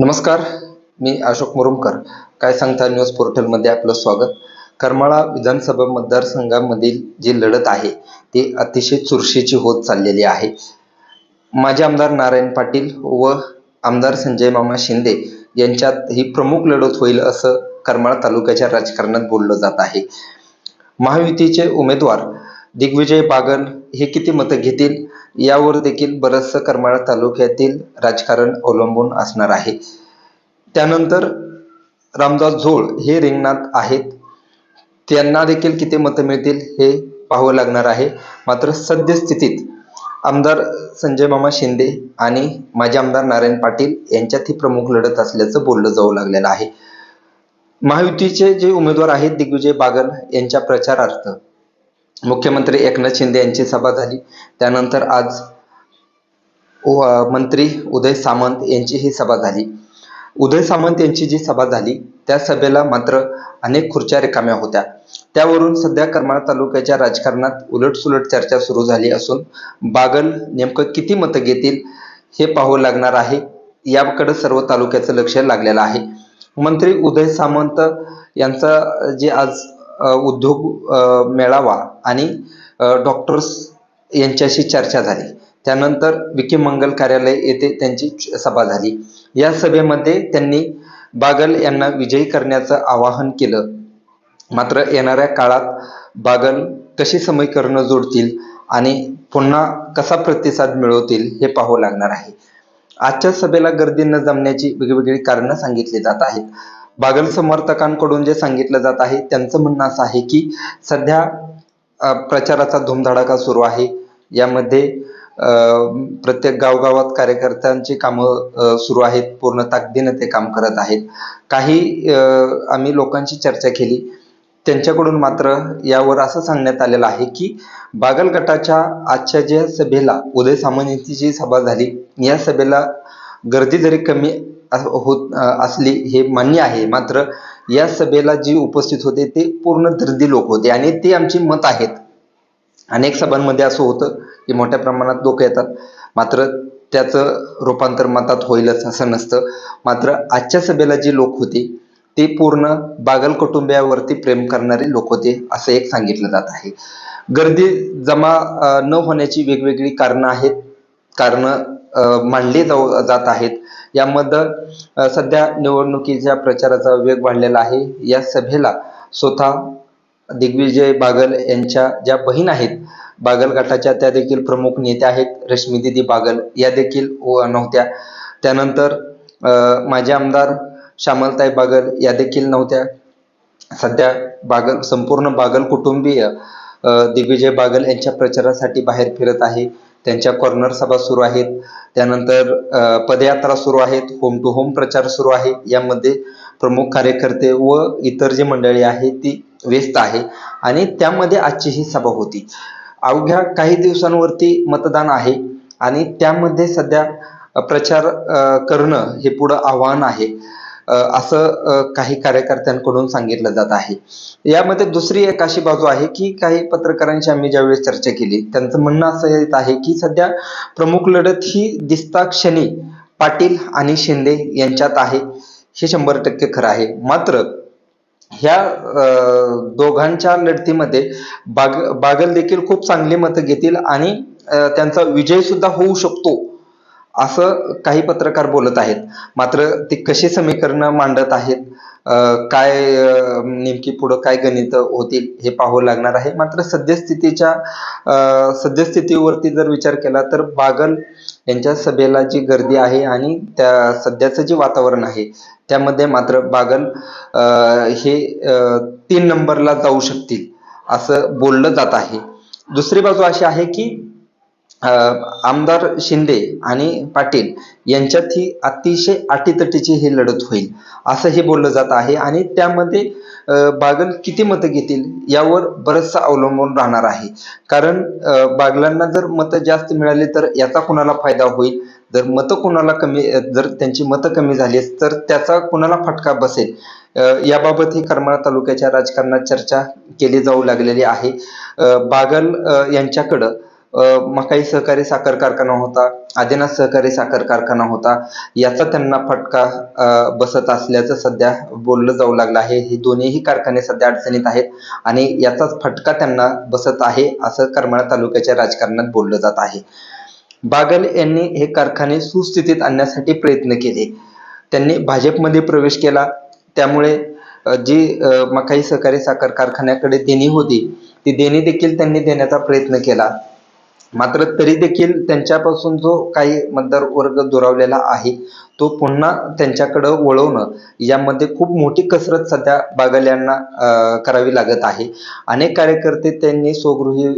नमस्कार मी अशोक मुरुमकर. काय सांगता न्यूज पोर्टलमध्ये आपलं स्वागत. करमाळा विधानसभा मतदारसंघामधील जी लढत आहे ती अतिशय चुरशीची होत चाललेली आहे. माजी आमदार नारायण पाटील व आमदार संजय मामा शिंदे यांच्यात ही प्रमुख लढत होईल असं करमाळा तालुक्याच्या राजकारणात बोललं जात आहे. महायुतीचे उमेदवार दिग्विजय बागल हे किती मतं घेतील? यावर देखील बरंचसं करमाळा तालुक्यातील राजकारण अवलंबून असणार आहे. त्यानंतर रामदास झोळ हे रिंगणात आहेत. त्यांना देखील किती मतं मिळतील हे पाहावं लागणार आहे. मात्र सद्यस्थितीत आमदार संजय मामा शिंदे आणि माजी आमदार नारायण पाटील यांच्यात ही प्रमुख लढत असल्याचं बोललं जाऊ लागलेलं आहे. महायुतीचे जे उमेदवार आहेत दिग्विजय बागल यांच्या प्रचारार्थ मुख्यमंत्री एकनाथ शिंदे यांची सभा झाली. त्यानंतर आज मंत्री उदय सामंत यांची ही सभा झाली. उदय सामंत यांची जी सभा झाली त्या सभेला मात्र अनेक खुर्च्या रिकाम्या होत्या. त्यावरून सध्या करमाळा तालुक्याच्या राजकारणात उलटसुलट चर्चा सुरू झाली असून बागल नेमकं किती मतं घेतील हे पाहावं लागणार आहे. याकडे सर्व तालुक्याचं लक्ष लागलेलं आहे. मंत्री उदय सामंत यांचा जे आज उद्योग मेळावा आणि डॉक्टर्स यांच्याशी चर्चा झाली. त्यानंतर विखे मंगल कार्यालय येथे त्यांची सभा झाली. या सभेमध्ये त्यांनी बागल यांना विजयी करण्याचं आवाहन केलं. मात्र येणाऱ्या काळात बागल कशी समीकरणं जोडतील आणि पुन्हा कसा प्रतिसाद मिळवतील हे पाहावं लागणार आहे. आजच्या सभेला गर्दी न जमण्याची वेगवेगळी कारणं सांगितली जात आहेत. बागल समर्थकांकडून जे सांगितलं जात आहे त्यांचं म्हणणं असं आहे की सध्या प्रचाराचा धुमधडाका सुरू आहे. यामध्ये प्रत्येक गावगावात कार्यकर्त्यांची कामं सुरू आहेत पूर्ण ताकदीनं ते काम करत आहेत. काही आम्ही लोकांशी चर्चा केली. त्यांच्याकडून मात्र यावर असं सांगण्यात आलेलं आहे की बागल गटाच्या आजच्या ज्या सभेला उदय सामंत जी सभा झाली या सभेला गर्दी जरी कमी होत असली हे मान्य आहे. मात्र या सभेला जी उपस्थित होते ते पूर्ण दर्दी लोक होते आणि ते आमची मत आहेत. अनेक सभांमध्ये असं होतं की मोठ्या प्रमाणात लोक येतात. मात्र त्याचं रूपांतर मतात होईलच असं नसतं. मात्र आजच्या सभेला जी लोक होती ते पूर्ण बागल कुटुंबियावरती प्रेम करणारे लोक होते असं एक सांगितलं जात आहे. गर्दी जमा न होण्याची वेगवेगळी कारणं आहेत. कारणं मांडले जाऊ जात आहेत. यामध्ये सध्या निवडणुकीच्या प्रचाराचा वेग वाढलेला आहे. या सभेला स्वतः दिग्विजय बागल यांच्या ज्या बहीण आहेत बागल गटाच्या त्या देखील प्रमुख नेत्या आहेत रश्मी दिदी बागल या देखील व- नव्हत्या. त्यानंतर माझे आमदार श्यामलताई बागल या देखील नव्हत्या. सध्या बागल संपूर्ण बागल कुटुंबीय दिग्विजय बागल यांच्या प्रचारासाठी बाहेर फिरत आहे. त्यांच्या कॉर्नर सभा सुरू आहेत. त्यानंतर पदयात्रा सुरू आहेत. होम टू होम प्रचार सुरू आहे. यामध्ये प्रमुख कार्यकर्ते व इतर जी मंडळी आहे ती व्यस्त आहे. आणि त्यामध्ये आजची ही सभा होती. अवघ्या काही दिवसांवरती मतदान आहे. आणि त्यामध्ये सध्या प्रचार करणं हे पुढं आव्हान आहे. असं काही कार्यकर्त्यांकडून सांगितलं जात आहे. यामध्ये दुसरी एक अशी बाजू आहे की काही पत्रकारांशी आम्ही ज्यावेळेस चर्चा केली त्यांचं म्हणणं असं येत आहे की सध्या प्रमुख लढत ही दिसता क्षणी पाटील आणि शिंदे यांच्यात आहे. हे शंभर टक्के खरं आहे. मात्र ह्या दोघांच्या लढतीमध्ये बाग बागल देखील खूप चांगली मतं घेतील आणि त्यांचा विजय सुद्धा होऊ शकतो. असं काही पत्रकार बोलत आहेत. मात्र ते कशी समीकरणं मांडत आहेत काय नेमकी पुढं काय गणित होतील हे पाहावं लागणार आहे. मात्र सद्यस्थितीच्या सद्यस्थितीवरती जर विचार केला तर बागल यांच्या सभेला जी गर्दी आहे आणि त्या सध्याचं जे वातावरण आहे त्यामध्ये मात्र बागल हे तीन नंबरला जाऊ शकतील असं बोललं जात आहे. दुसरी बाजू अशी आहे की आमदार शिंदे आणि पाटील यांच्यात ही अतिशय अटीतटीची ही लढत होईल असं हे बोललं जात आहे. आणि त्यामध्ये बागल किती मतं घेतील यावर बरंचसं अवलंबून राहणार आहे. कारण बागलांना जर मतं जास्त मिळाली तर याचा कुणाला फायदा होईल? जर मतं कुणाला कमी जर त्यांची मतं कमी झाली तर त्याचा कुणाला फटका बसेल? याबाबत ही करमाळा तालुक्याच्या राजकारणात चर्चा केली जाऊ लागलेली आहे. बागल यांच्याकडं मकाई सहकारी साखर कारखाना होता आदिनाथ सहकारी साखर कारखाना होता याचा त्यांना फटका बसत असल्याचं सध्या बोललं जाऊ लागलं आहे. हे दोन्हीही कारखाने सध्या अडचणीत आहेत आणि याचाच फटका त्यांना बसत आहे असं करमाळा तालुक्याच्या राजकारणात बोललं जात आहे. बागल यांनी हे कारखाने सुस्थितीत आणण्यासाठी प्रयत्न केले. त्यांनी भाजपमध्ये प्रवेश केला. त्यामुळे जी मकाई सहकारी साखर कारखान्याकडे देणी होती ती देणी देखील त्यांनी देण्याचा प्रयत्न केला. मात्र तरी देखील त्यांच्यापासून जो काही मतदार वर्ग दुरावलेला आहे तो पुन्हा त्यांच्याकडं वळवणं यामध्ये खूप मोठी कसरत सध्या बागल यांना करावी लागत आहे. अनेक कार्यकर्ते त्यांनी स्वगृही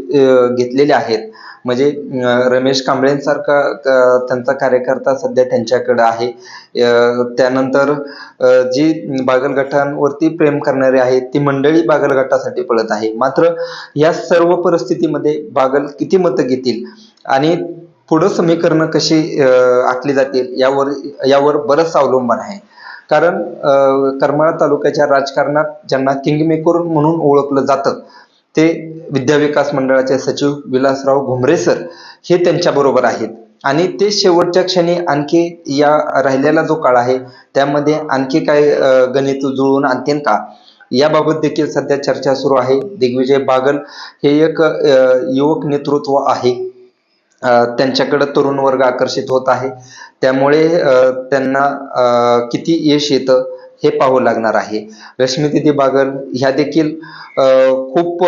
घेतलेले आहेत. म्हणजे रमेश कांबळेंसारखा क- त्यांचा कार्यकर्ता सध्या त्यांच्याकडं आहे. त्यानंतर जी बागल गटांवरती प्रेम करणारे आहेत ती मंडळी बागल गटासाठी पळत आहे. मात्र या सर्व परिस्थितीमध्ये बागल किती मतं घेतील? आणि पुढं समीकरणं कशी आखली जातील यावर यावर बरंच अवलंबून आहे. कारण करमाळा तालुक्याच्या राजकारणात ज्यांना किंगमेकर म्हणून ओळखलं जातं ते विद्याविकास मंडळाचे सचिव विलासराव घुमरे सर हे त्यांच्याबरोबर आहेत. आणि ते शेवटच्या क्षणी आणखी या राहिलेला जो काळ आहे त्यामध्ये आणखी काय गणित जुळवून आणतील का? याबाबत देखील सध्या चर्चा सुरू आहे. दिग्विजय बागल हे एक युवक नेतृत्व आहे. त्यांच्याकडे तरुण वर्ग आकर्षित होत आहे. त्यामुळे त्यांना किती यश येतं हे पाहावं लागणार आहे. रश्मी दिदी बागल ह्या देखील खूप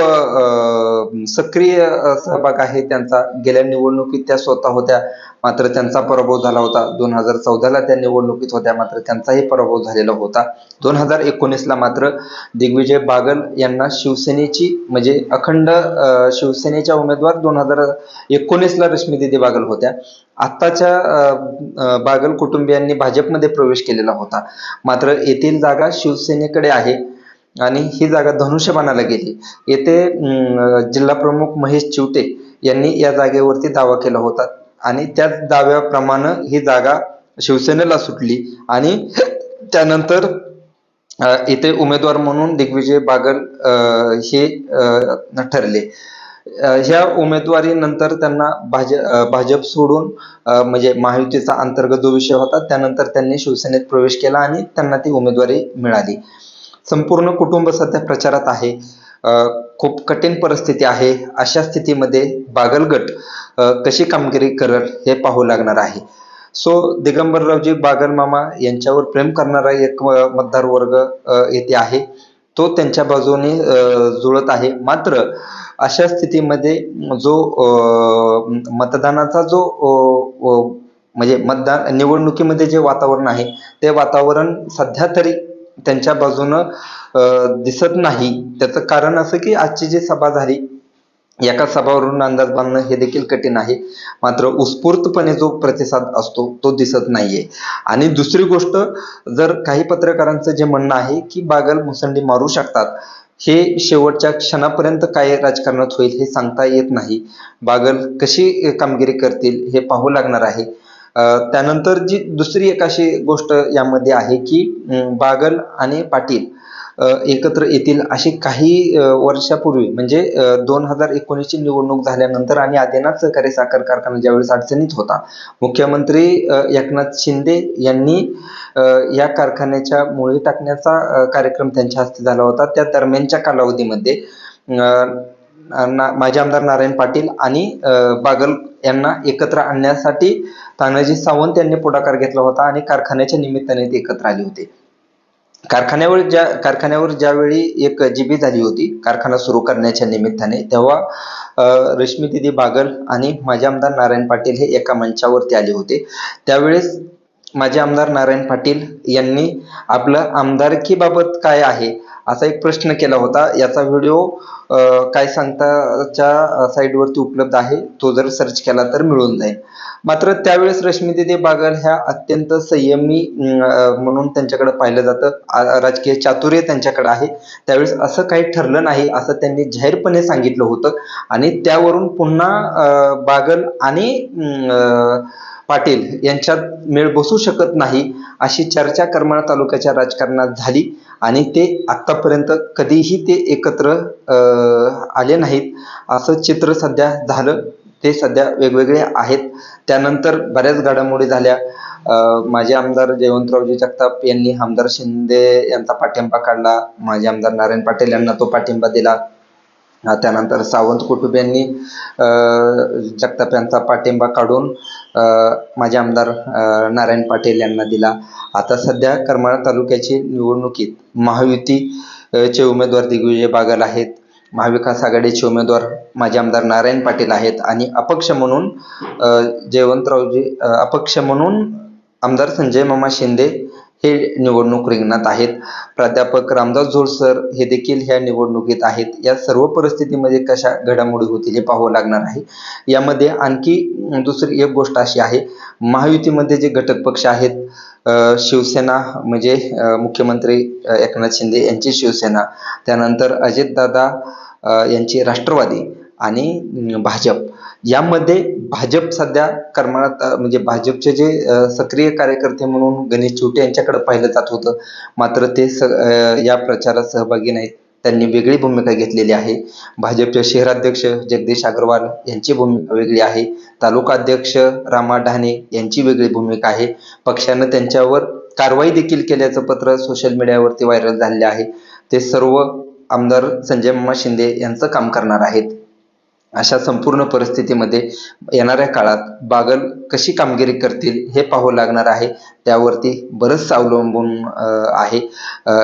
सक्रिय सहभाग आहे त्यांचा. गेल्या निवडणुकीत त्या स्वतः होत्या मात्र त्यांचा पराभव झाला होता. दोन हजार चौदाला त्या निवडणुकीत होत्या मात्र त्यांचाही पराभव झालेला होता. दोन हजार एकोणीसला मात्र दिग्विजय बागल यांना शिवसेनेची म्हणजे अखंड शिवसेनेच्या उमेदवार दोन हजार एकोणीसला रश्मी दिदी बागल होत्या. आत्ताच्या बागल कुटुंबियांनी भाजपमध्ये प्रवेश केलेला होता. मात्र येथील जागा शिवसेनेकडे आहे. आणि ही जागा धनुष्यबाणाला गेली. येथे जिल्हा प्रमुख महेश चिवटे यांनी या जागेवरती दावा केला होता. आणि त्या दाव्याप्रमाणे ही जागा शिवसेनेला सुटली आणि त्यानंतर इथे येथे उमेदवार म्हणून दिग्विजय बागल हे ठरले. ह्या ह्या उमेदवारीनंतर त्यांना भाज भाजप सोडून म्हणजे महायुतीचा अंतर्गत जो विषय होता त्यानंतर त्यांनी शिवसेनेत प्रवेश केला आणि त्यांना ती उमेदवारी मिळाली. संपूर्ण कुटुंब सध्या प्रचारात आहे. खूप कठीण परिस्थिती आहे. अशा स्थितीमध्ये बागलगट कशी कामगिरी करल हे पाहू लागणार आहे. सो दिगंबररावजी बागलमामा यांच्यावर प्रेम करणारा एक मतदार वर्ग येथे आहे. तो त्यांच्या बाजूने जुळत आहे. मात्र अशा स्थितीमध्ये जो मतदानाचा जो म्हणजे मतदान निवडणुकीमध्ये जे वातावरण आहे ते वातावरण सध्या तरी त्यांच्या बाजूनं दिसत नाही. त्याचं कारण असं की आजची जी सभा झाली एका सभावरून अंदाज बांधणं हे देखील कठीण आहे. मात्र उत्स्फूर्तपणे जो प्रतिसाद असतो तो दिसत नाहीये. आणि दुसरी गोष्ट जर काही पत्रकारांचं जे म्हणणं आहे की बागल मुसंडी मारू शकतात हे शेवटच्या क्षणापर्यंत काय राजकारणात होईल हे सांगता येत नाही. बागल कशी कामगिरी करतील हे पाहू लागणार आहे. त्यानंतर जी दुसरी एक अशी गोष्ट यामध्ये आहे की बागल आणि पाटील एकत्र येतील अशी काही वर्षापूर्वी म्हणजे दोन हजार एकोणीसची निवडणूक झाल्यानंतर आणि आदिनाथ सहकारी साखर कारखाना ज्यावेळेस अडचणीत होता मुख्यमंत्री एकनाथ शिंदे यांनी या कारखान्याच्या मुळी टाकण्याचा कार्यक्रम त्यांच्या हस्ते झाला होता. त्या दरम्यानच्या कालावधीमध्ये ना माजी आमदार नारायण पाटील आणि बागल यांना एकत्र आणण्यासाठी तानाजी सावंत यांनी पुढाकार घेतला होता आणि कारखान्याच्या निमित्ताने ते एकत्र आले होते. कारखान्यावर ज्या कारखान्यावर ज्यावेळी एक जीबी झाली होती कारखाना सुरू करण्याच्या निमित्ताने तेव्हा रश्मी दिदी बागल आणि माजी आमदार नारायण पाटील हे एका मंचावरती आले होते. त्यावेळेस माजी आमदार नारायण पाटील यांनी आपलं आमदारकीबाबत काय आहे असा एक प्रश्न केला होता. याचा व्हिडिओ काय सांगताच्या साईडवरती उपलब्ध आहे. तो जर सर्च केला तर मिळून जाईल. मात्र त्यावेळेस रश्मीदिदी बागल ह्या अत्यंत संयमी म्हणून त्यांच्याकडे पाहिलं जातं. राजकीय चातुर्य त्यांच्याकडे आहे. त्यावेळेस असं काही ठरलं नाही असं त्यांनी जाहीरपणे सांगितलं होतं. आणि त्यावरून पुन्हा बागल आणि पाटील यांच्यात मेळ बसू शकत नाही अशी चर्चा करमाळा तालुक्याच्या राजकारणात झाली. आणि ते आत्तापर्यंत कधीही ते एकत्र अं, आले नाहीत. असं चित्र सध्या झालं. ते सध्या वेगवेगळे आहेत. त्यानंतर बऱ्याच घडामोडी झाल्या. माझे माजी आमदार जयवंतरावजी जगताप यांनी आमदार शिंदे यांचा पाठिंबा काढला. माजी आमदार नारायण पाटील यांना तो पाठिंबा दिला. त्यानंतर सावंत कुटुंबियांनी अं, जगताप यांचा पाठिंबा काढून माजी आमदार नारायण पाटील यांना दिला. आता सध्या करमाळा तालुक्याची निवडणुकीत महायुती चे उमेदवार दिग्विजय बागल आहेत. महाविकास आघाडीचे उमेदवार माजी आमदार नारायण पाटील आहेत. आणि अपक्ष म्हणून जयवंतरावजी अपक्ष म्हणून आमदार संजय मामा शिंदे हे निवडणूक रिंगणात आहेत. प्राध्यापक रामदास झोळसर हे देखील ह्या निवडणुकीत आहेत. या सर्व परिस्थितीमध्ये कशा घडामोडी होतील हे पाहावं लागणार आहे. यामध्ये आणखी दुसरी एक गोष्ट अशी आहे. महायुतीमध्ये जे घटक पक्ष आहेत शिवसेना म्हणजे मुख्यमंत्री एकनाथ शिंदे यांची शिवसेना त्यानंतर अजितदादा यांची राष्ट्रवादी आणि भाजप. यामध्ये भाजप सध्या कर्मळात म्हणजे भाजपचे जे सक्रिय कार्यकर्ते म्हणून गणेश चिवटे यांच्याकडे पाहिलं जात होतं. मात्र ते स या प्रचारात सहभागी नाहीत. त्यांनी वेगळी भूमिका घेतलेली आहे. भाजपचे शहराध्यक्ष जगदीश अग्रवाल यांची भूमिका वेगळी आहे. तालुका अध्यक्ष रामा ढाणे यांची वेगळी भूमिका आहे. पक्षानं त्यांच्यावर कारवाई देखील केल्याचं पत्र सोशल मीडियावरती व्हायरल झालेलं आहे. ते सर्व आमदार संजय मामा शिंदे यांचं काम करणार आहेत. अशा संपूर्ण परिस्थितीमध्ये येणाऱ्या काळात बागल कशी कामगिरी करतील हे पाहावं लागणार आहे. त्यावरती बरंचसं अवलंबून आहे.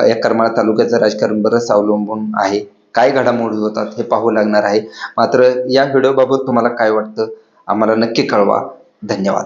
या करमाळा तालुक्याचं राजकारण बरंच अवलंबून आहे. काय घडामोडी होतात हे पाहू लागणार आहे. मात्र या व्हिडिओबाबत तुम्हाला काय वाटतं आम्हाला नक्की कळवा. धन्यवाद.